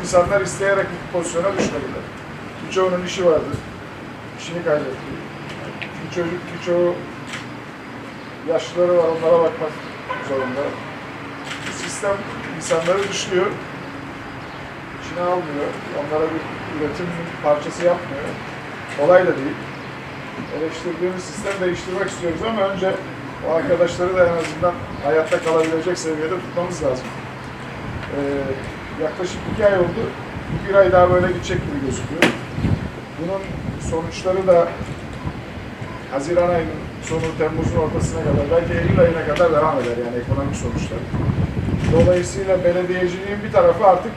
insanlar isteyerek bu pozisyona düşmediler. Birçoğunun işi vardı. İşini kaybetti. Birçok, birçoğu yaşlıları var, onlara bakmak zorunda. Bu sistem insanları dışlıyor. İçine almıyor. Onlara bir üretim parçası yapmıyor. Kolay da değil. Eleştirdiğimiz sistem değiştirmek istiyoruz ama önce o arkadaşları da en azından hayatta kalabilecek seviyede tutmamız lazım. Ee, yaklaşık iki ay oldu. Bir ay daha böyle gidecek gibi gözüküyor. Bunun sonuçları da Haziran ayının sonu, Temmuz'un ortasına kadar, belki Eylül ayına kadar devam eder yani ekonomik sonuçlar. Dolayısıyla belediyeciliğin bir tarafı artık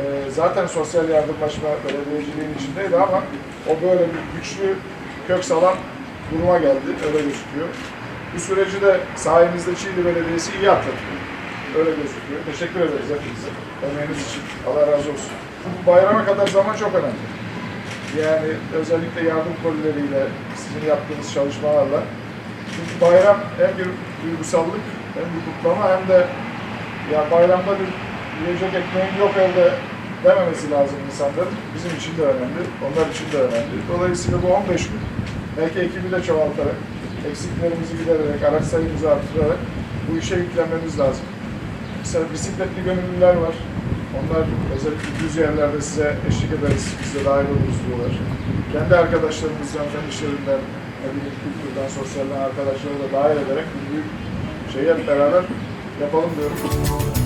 e, zaten sosyal yardımlaşma belediyeciliğin içindeydi ama o böyle bir güçlü kök salan duruma geldi, öyle gözüküyor. Bu süreci de sayenizde Çiğli Belediyesi iyi atlatıyor. Öyle gözüküyor. Teşekkür ederiz hepinize. Emeğiniz için. Allah razı olsun. Bu bayrama kadar zaman çok önemli. Yani özellikle yardım kolileriyle, sizin yaptığınız çalışmalarla. Çünkü bayram hem bir duygusallık, hem bir kutlama hem de ya bayramda bir yiyecek ekmeğin yok elde dememesi lazım insanların. Bizim için de önemli, onlar için de önemli. Dolayısıyla bu 15 gün belki ekibi de çoğaltarak, eksiklerimizi gidererek, araç sayımızı arttırarak bu işe yüklenmemiz lazım. Mesela bisikletli gönüllüler var. Onlar özellikle düz yerlerde size eşlik ederiz, biz de dahil oluruz diyorlar. Kendi arkadaşlarımızdan, fen işlerinden, ne bileyim kültürden, sosyalden arkadaşları da dahil ederek bir büyük şeyi hep beraber yapalım diyorum.